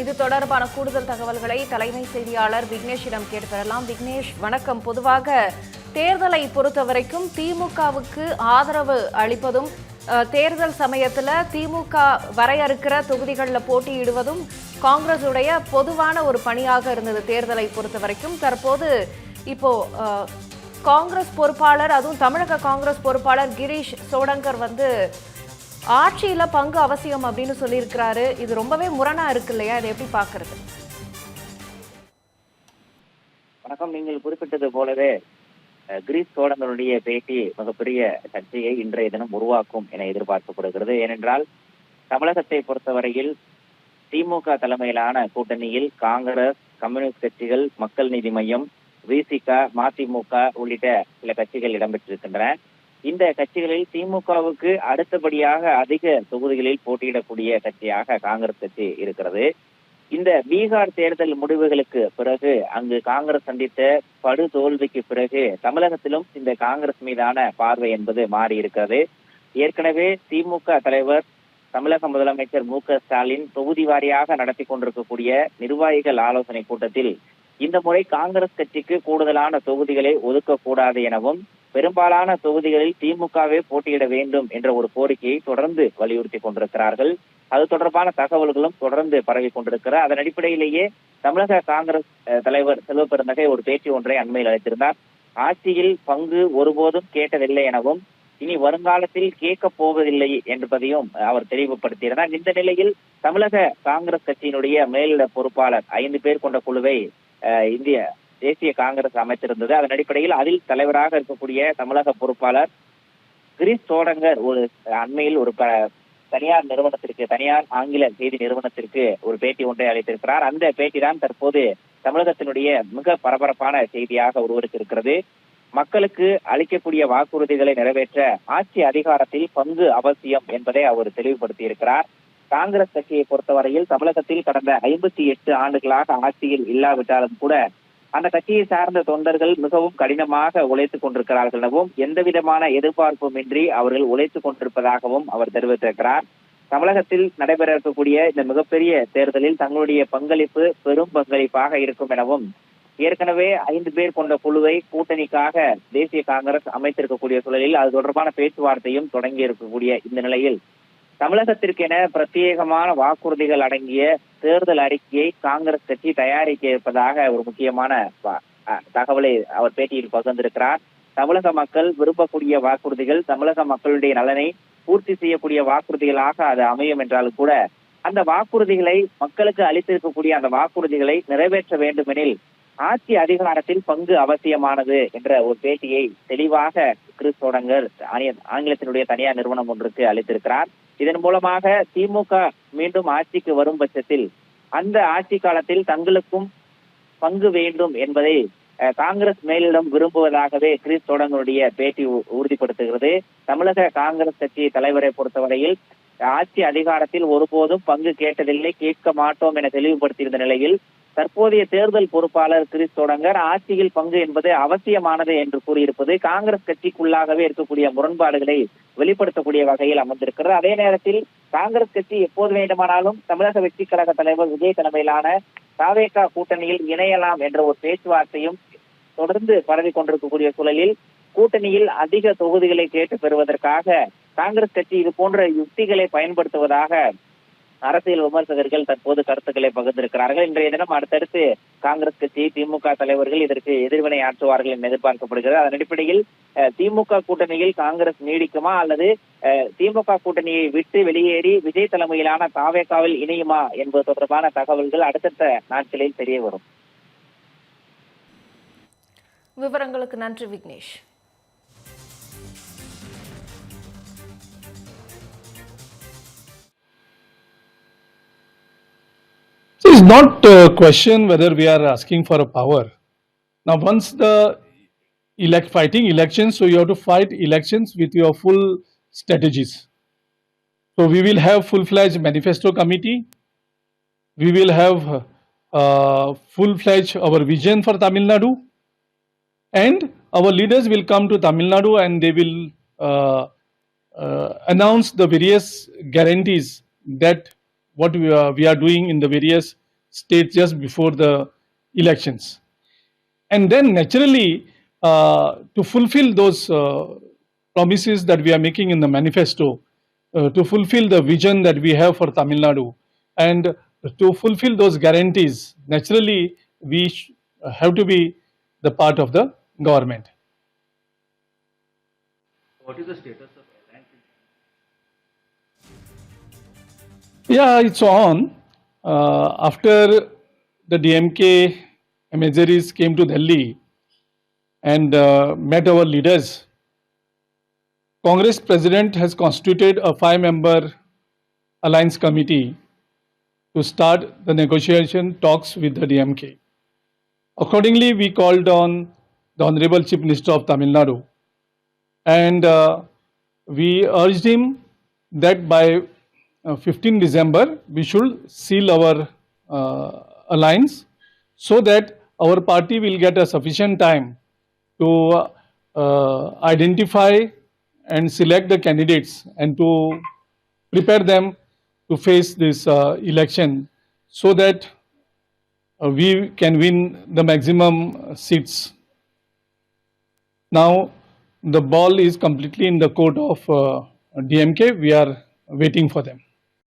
இது தொடர்பான கூடுதல் தகவல்களை தலைமை செய்தியாளர் விக்னேஷிடம் கேட்டு பெறலாம் விக்னேஷ் வணக்கம். பொதுவாக தேர்தலை பொறுத்தவரைக்கும் திமுகவுக்கு ஆதரவு அளிப்பதும் தேர்தல் சமயத்தில் திமுக வரையறுக்கிற தொகுதிகளில் போட்டியிடுவதும் காங்கிரஸ் உடைய பொதுவான ஒரு பணியாக இருந்தது தேர்தலை பொறுத்த வரைக்கும் தற்போது இப்போ காங்கிரஸ் பொறுப்பாளர் அதுவும் தமிழக காங்கிரஸ் பொறுப்பாளர் கிரீஷ் சோடங்கர் வந்து ஆட்சியில் பங்கு அவசியம் அப்படின்னு சொல்லியிருக்கிறாரு. இது ரொம்பவே முரணா இருக்கு இல்லையா? இதை எப்படி பாக்குறது வணக்கம். நீங்கள் குறிப்பிட்டது போலவே கிரீஸ் சோழங்களுடைய பேட்டி மிகப்பெரிய சர்ச்சையை இன்றைய தினம் உருவாக்கும் என எதிர்பார்க்கப்படுகிறது. ஏனென்றால் தமிழகத்தை பொறுத்தவரையில் திமுக தலைமையிலான கூட்டணியில் காங்கிரஸ் கம்யூனிஸ்ட் கட்சிகள் மக்கள் நீதி மையம் விசிக மதிமுக உள்ளிட்ட சில கட்சிகள் இடம்பெற்றிருக்கின்றன. இந்த கட்சிகளில் திமுகவுக்கு அடுத்தபடியாக அதிக தொகுதிகளில் போட்டியிடக்கூடிய கட்சியாக காங்கிரஸ் கட்சி இருக்கிறது. இந்த பீகார் தேர்தல் முடிவுகளுக்கு பிறகு அங்கு காங்கிரஸ் சந்தித்த படு தோல்விக்கு பிறகு தமிழகத்திலும் இந்த காங்கிரஸ் மீதான பார்வை என்பது மாறி இருக்கிறது. ஏற்கனவே திமுக தலைவர் தமிழக முதலமைச்சர் மு க ஸ்டாலின் தொகுதி வாரியாக நடத்தி கொண்டிருக்கக்கூடிய நிர்வாகிகள் ஆலோசனை கூட்டத்தில் இந்த முறை காங்கிரஸ் கட்சிக்கு கூடுதலான தொகுதிகளை ஒதுக்கக்கூடாது எனவும் பெரும்பாலான தொகுதிகளில் திமுகவே போட்டியிட வேண்டும் என்ற ஒரு கோரிக்கையை தொடர்ந்து வலியுறுத்தி கொண்டிருக்கிறார்கள். அது தொடர்பான தகவல்களும் தொடர்ந்து பரவி கொண்டிருக்கிற அதன் அடிப்படையிலேயே தமிழக காங்கிரஸ் தலைவர் செல்வ பெருந்தகை ஒரு பேச்சு ஒன்றை அண்மையில் அளித்திருந்தார். ஆட்சியில் பங்கு ஒருபோதும் கேட்டதில்லை எனவும் இனி வருங்காலத்தில் கேட்கப் போவதில்லை என்பதையும் அவர் தெளிவுபடுத்தியிருந்தார். இந்த நிலையில் தமிழக காங்கிரஸ் கட்சியினுடைய மேலிட பொறுப்பாளர் ஐந்து பேர் கொண்ட குழுவை அஹ், இந்திய தேசிய காங்கிரஸ் அமைத்திருந்தது அதன் அடிப்படையில் அதில் தலைவராக இருக்கக்கூடிய தமிழக பொறுப்பாளர் கிரிஸ் சோடங்கர் ஒரு அண்மையில் ஒரு தனியார் நிறுவனத்திற்கு தனியார் ஆங்கில செய்தி நிறுவனத்திற்கு ஒரு பேட்டி ஒன்றை அளித்திருக்கிறார். அந்த பேட்டி தான் தற்போது தமிழகத்தினுடைய மிக பரபரப்பான செய்தியாக உருவெடுத்திருக்கிறது மக்களுக்கு அளிக்கக்கூடிய வாக்குறுதிகளை நிறைவேற்ற ஆட்சி அதிகாரத்தில் பங்கு அவசியம் என்பதை அவர் தெளிவுபடுத்தியிருக்கிறார் காங்கிரஸ் கட்சியை பொறுத்தவரையில் தமிழகத்தில் கடந்த ஐம்பத்தி எட்டு ஆண்டுகளாக ஆட்சியில் இல்லாவிட்டாலும் கூட அந்த கட்சியை சார்ந்த தொண்டர்கள் மிகவும் கடினமாக உழைத்துக் கொண்டிருக்கிறார்கள் எனவும் எந்த விதமான எதிர்பார்ப்புமின்றி அவர்கள் உழைத்துக் கொண்டிருப்பதாகவும் அவர் தெரிவித்திருக்கிறார். தமிழகத்தில் நடைபெற இருக்கக்கூடிய இந்த மிகப்பெரிய தேர்தலில் தங்களுடைய பங்களிப்பு பெரும் பங்களிப்பாக இருக்கும் எனவும் ஏற்கனவே ஐந்து பேர் கொண்ட குழுவை கூட்டணிக்காக தேசிய காங்கிரஸ் அமைத்திருக்கக்கூடிய சூழலில் அது தொடர்பான பேச்சுவார்த்தையும் தொடங்கி இருக்கக்கூடிய இந்த நிலையில் தமிழகத்திற்கென பிரத்யேகமான வாக்குறுதிகள் அடங்கிய தேர்தல் அறிக்கையை காங்கிரஸ் கட்சி தயாரிக்க இருப்பதாக ஒரு முக்கியமான தகவலை அவர் பேட்டியில் பகிர்ந்திருக்கிறார். தமிழக மக்கள் விரும்பக்கூடிய வாக்குறுதிகள் தமிழக மக்களுடைய நலனை பூர்த்தி செய்யக்கூடிய வாக்குறுதிகளாக அது அமையும் என்றாலும் கூட அந்த வாக்குறுதிகளை மக்களுக்கு அளித்திருக்கக்கூடிய அந்த வாக்குறுதிகளை நிறைவேற்ற வேண்டுமெனில் ஆட்சி அதிகாரத்தில் பங்கு அவசியமானது என்ற ஒரு பேட்டியை தெளிவாக கிறிஸ் சோடங்கர் ஆங்கிலத்தினுடைய தனியார் நிறுவனம் ஒன்றுக்கு அளித்திருக்கிறார். இதன் மூலமாக திமுக மீண்டும் ஆட்சிக்கு வரும் பட்சத்தில் அந்த ஆட்சி காலத்தில் தங்களுக்கும் பங்கு வேண்டும் என்பதை அஹ், காங்கிரஸ் மேலிடம் விரும்புவதாகவே கிறிஸ் சோடங்கருடைய பேட்டி உ- உறுதிப்படுத்துகிறது. தமிழக காங்கிரஸ் கட்சி தலைவரை பொறுத்தவரையில் ஆட்சி அதிகாரத்தில் ஒருபோதும் பங்கு கேட்டதில்லை கேட்க மாட்டோம் என தெளிவுபடுத்தியிருந்த நிலையில் தற்போதைய தேர்தல் பொறுப்பாளர் கிறிஸ் தொடங்கர் ஆட்சியில் பங்கு என்பது அவசியமானது என்று கூறியிருப்பது காங்கிரஸ் கட்சிக்குள்ளாகவே இருக்கக்கூடிய முரண்பாடுகளை வெளிப்படுத்தக்கூடிய வகையில் அமர்ந்திருக்கிறது அதே நேரத்தில் காங்கிரஸ் கட்சி எப்போது வேண்டுமானாலும் தமிழக வெற்றி கழக தலைவர் விஜய் தலைமையிலான தாவேகா கூட்டணியில் இணையலாம் என்ற ஒரு பேச்சுவார்த்தையும் தொடர்ந்து பரவி கொண்டிருக்கக்கூடிய சூழலில் கூட்டணியில் அதிக தொகுதிகளை கேட்டு பெறுவதற்காக காங்கிரஸ் கட்சி இது போன்ற யுக்திகளை பயன்படுத்துவதாக அரசியல் விமர்சகர்கள் தற்போது கருத்துக்களை பகிர்ந்திருக்கிறார்கள். இன்றைய தினம் அடுத்தடுத்து காங்கிரஸ் கட்சி திமுக தலைவர்கள் இதற்கு எதிர்வினை ஆற்றுவார்கள் என எதிர்பார்க்கப்படுகிறது. அதன் அடிப்படையில் திமுக கூட்டணியில் காங்கிரஸ் நீடிக்குமா அல்லது அஹ், திமுக கூட்டணியை விட்டு வெளியேறி விஜய் தலைமையிலான தாவேகாவில் இணையுமா என்பது தொடர்பான தகவல்கள் அடுத்தடுத்த நாட்களில் தெரிய வரும். விவரங்களுக்கு நன்றி Vignesh. It's not a question whether we are asking for a power. Now, once the elect fighting elections, so you have to fight elections with your full strategies. So we will have full-fledged manifesto committee. We will have uh, full-fledged our vision for Tamil Nadu, and our leaders will come to Tamil Nadu and they will uh, uh, announce the various guarantees that what we are, we are doing in the various states just before the elections. And then naturally, uh, to fulfill those uh, promises that we are making in the manifesto, uh, to fulfill the vision that we have for Tamil Nadu, and to fulfill those guarantees, naturally, we have to be the part of the government. What is the status Yeah, it's on. Uh, after the DMK emissaries came to Delhi and uh, met our leaders, Congress president has constituted a five-member alliance committee to start the negotiation talks with the DMK. Accordingly, we called on the Honorable Chief Minister of Tamil Nadu and uh, we urged him that by uh, 15 December we should seal our uh, alliance so that our party will get a sufficient time to uh, identify and select the candidates and to prepare them to face this uh, election so that uh, we can win the maximum seats. Now, the ball is completely in the court of uh, DMK. We are waiting for them.